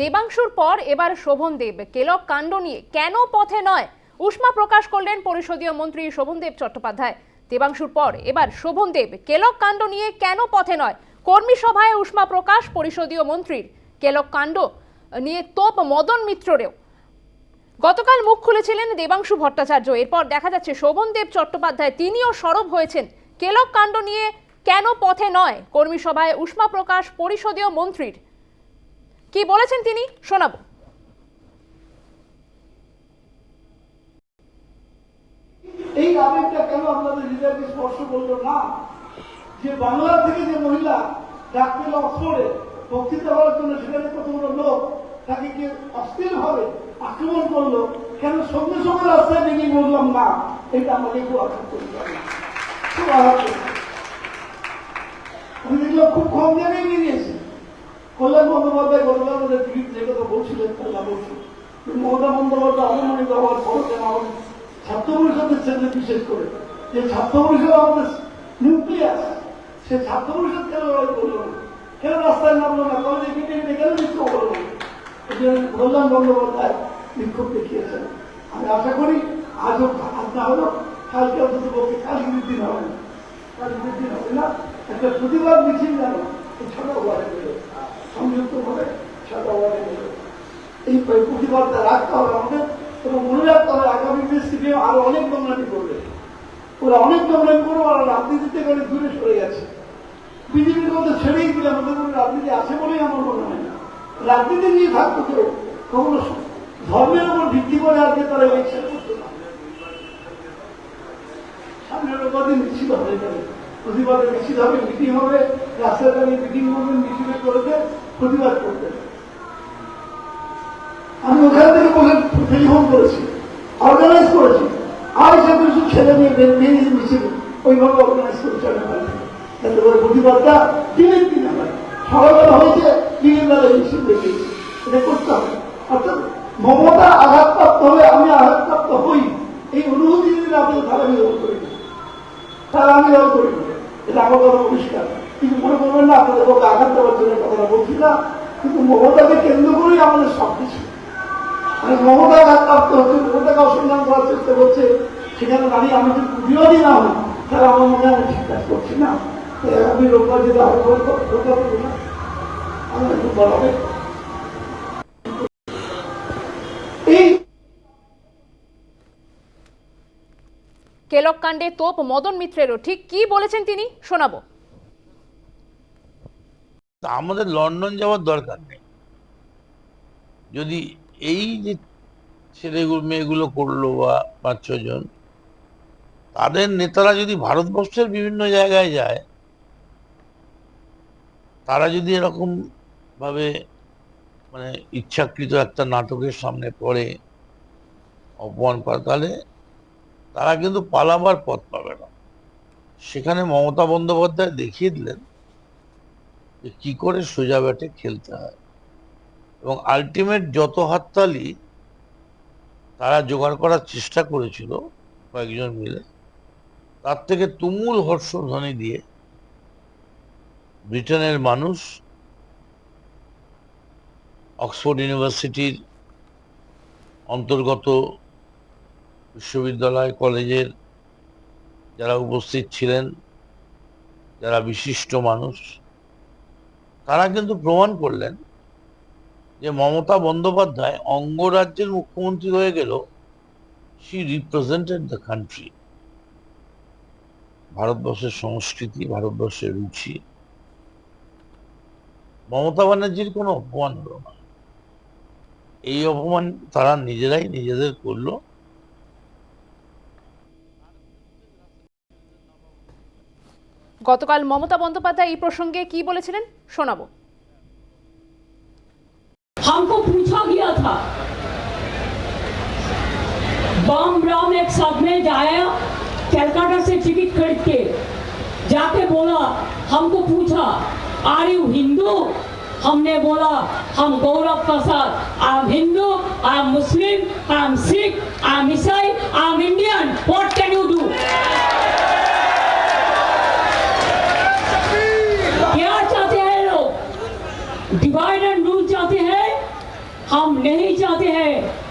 দেবাংশুর পর এবার শোভন দেব। কেলক কাণ্ড নিয়ে কেন পথে নয়? উষ্মা প্রকাশ করলেন পরিষদীয় মন্ত্রী শোভনদেব চট্টোপাধ্যায়। দেবাংশুর পর এবার শোভন দেব। কেলক কাণ্ড নিয়ে কেন পথে নয়? কর্মী সভায় উষ্মা প্রকাশ পরিষদীয় মন্ত্রীর। কেলক কাণ্ড নিয়ে তোপ মদন মিত্ররেও। গতকাল মুখ খুলেছিলেন দেবাংশু ভট্টাচার্য। এরপর দেখা যাচ্ছে শোভনদেব চট্টোপাধ্যায় তিনিও সরব হয়েছেন। কেলক কাণ্ড নিয়ে কেন পথে নয়? কর্মী সভায় উষ্মা প্রকাশ পরিষদীয় মন্ত্রীর। কি বলেছেন তিনি? শোনাবো। এই আবেগটা কেন আপনাদের হৃদয়কে স্পর্শ করল না? যে বাংলা থেকে যে মহিলা ডাক্তার অক্সফোর্ডে বক্তৃতা জন্য সেখানে লোক, তাকে কি অস্থির ভাবে আক্রমণ করল, কেন সঙ্গে সঙ্গে রাস্তায় বললাম না? এটা আমাকে খুব আঘাত করতে খুব আমি দেখলাম খুব কম জায়গায় বেরিয়েছে কল্যাণ বন্দ্যোপাধ্যায় টিভির যে কথা বলছিলেন কল্যাণ বলছি মমতা বন্দ্যোপাধ্যায় অনুমানিত হওয়ার পর কেন আমাদের ছাত্র পরিষদের ছেলে বিশেষ করে। যে ছাত্র পরিষদ আমাদের নিউক্লিয়াস সে ছাত্র পরিষদ কেন করল না? কেন রাস্তায় নামলো না? কলেজে কেটে কেন বিক্ষোভ করল না? কল্যাণ বন্দ্যোপাধ্যায় বিক্ষোভ দেখিয়েছেন। আমি আশা করি আজও আজ না হলো কালকে অন্তত পক্ষে কালকের দিন হবে। না কালকের দিন হবে না, একটা প্রতিবাদ মিছিল যেন ওয়ার্ডে বেরোয় সংযুক্ত ছোট ওয়ার্ডে বেরোয় এই প্রতিবাদটা রাখতে হবে আমাদের। এবং মনে রাখতে হবে আগামী সিপিএম আরও অনেক নোংরামি করবে। ওরা অনেক নোংরামি করবে আর রাজনীতি থেকে অনেক দূরে সরে গেছে। বিজেপির মধ্যে ছেড়েই দিলে আমাদের কোনো রাজনীতি আছে বলেই আমার মনে হয় না। রাজনীতি নিয়ে থাকতো কেউ কখনো ধর্মের উপর ভিত্তি করে আজকে তারা ইলেকশন করতো না সামনের কদিন মিছিল হবে। এখানে। প্রতিবাদের মিছিল হবে মিটিং হবে রাস্তায় দাঁড়িয়ে মিটিং করবেন মিছিলে করেছে, প্রতিবাদ করবেন আমি ওখান থেকে বলে টেলিফোন করেছি অর্গানাইজ করেছি। আর সে কিছু ছেলে মেয়ে বেরিয়ে মিছিল, ওইভাবে অর্গানাইজ করেছি আমি থেকে। করে প্রতিবাদটা দিনের দিনে হয় সকালবেলা হয়েছে, দিনের বেলায় মিছিল দেখিয়েছি। এটা করতে হবে। অর্থাৎ মমতা আঘাতপ্রাপ্ত হবে, আমি আঘাতপ্রাপ্ত হই। এই অনুভূতি যদি আপনাদের দল করি না তাহলে আমি করি না এটা আমার কথা পরিষ্কার। কিন্তু মনে করবেন না, আপনাদের পক্ষে আঘাত দেওয়ার জন্য কথাটা বলছি না, কিন্তু মমতাকে কেন্দ্র করেই আমাদের সব কিছু। মানে মমতা প্রাপ্ত হচ্ছে, মমতাকে অসম্মান করার চেষ্টা করছে, সেখানে দাঁড়িয়ে আমি যদি প্রতিবাদী না হই তাহলে আমার মনে আমি ঠিক কাজ করছি না। আমি রোববার হবে রোববার করব না আমি একটু বলাবে এই কেলক কাণ্ডে তোপ মদন মিত্রেরও ঠিক কি বলেছেন তিনি? শোনাবো। আমাদের লন্ডন যাওয়ার দরকার নেই। যদি এই যে ছেলেগুলো মেয়েগুলো করল বা পাঁচ ছজন তাদের নেতারা যদি ভারতবর্ষের বিভিন্ন জায়গায় যায়, তারা যদি এরকম ভাবে মানে ইচ্ছাকৃত একটা নাটকের সামনে পড়ে, অপমান করে, তাহলে তারা কিন্তু পালাবার পথ পাবে না। সেখানে মমতা বন্দ্যোপাধ্যায় দেখিয়ে দিলেন যে কি করে সোজা ব্যাটে খেলতে হয়। এবং আলটিমেট যত হাততালি তারা জোগাড় করার চেষ্টা করেছিল কয়েকজন মিলে, তার থেকে তুমুল হর্ষধ্বনি দিয়ে ব্রিটেনের মানুষ অক্সফোর্ড ইউনিভার্সিটির অন্তর্গত বিশ্ববিদ্যালয়, কলেজের যারা উপস্থিত ছিলেন, যারা বিশিষ্ট মানুষ, তারা কিন্তু প্রমাণ করলেন যে মমতা বন্দ্যোপাধ্যায় অঙ্গরাজ্যের মুখ্যমন্ত্রী হয়ে গেল শি রিপ্রেজেন্টেড দ্য কান্ট্রি ভারতবর্ষের সংস্কৃতি, ভারতবর্ষের রুচি। মমতা ব্যানার্জির কোনো অপমান হলো না। এই অপমান তারা নিজেরাই নিজেদের করল। গতকাল মমতা বন্দ্যোপাধ্যায় এই প্রসঙ্গে কি বলেছিলেন শোনাবো हमको पूछा गया था बम राम एक साथ में जाया कलकत्ता से टिकट खरीद के जाके बोला हमको पूछा आर यू हिंदू हमने बोला हम Gaurav Prasad I am Hindu I am Muslim I am Sikh I am Isai I am Indian what can you do नहीं चाहते हैं।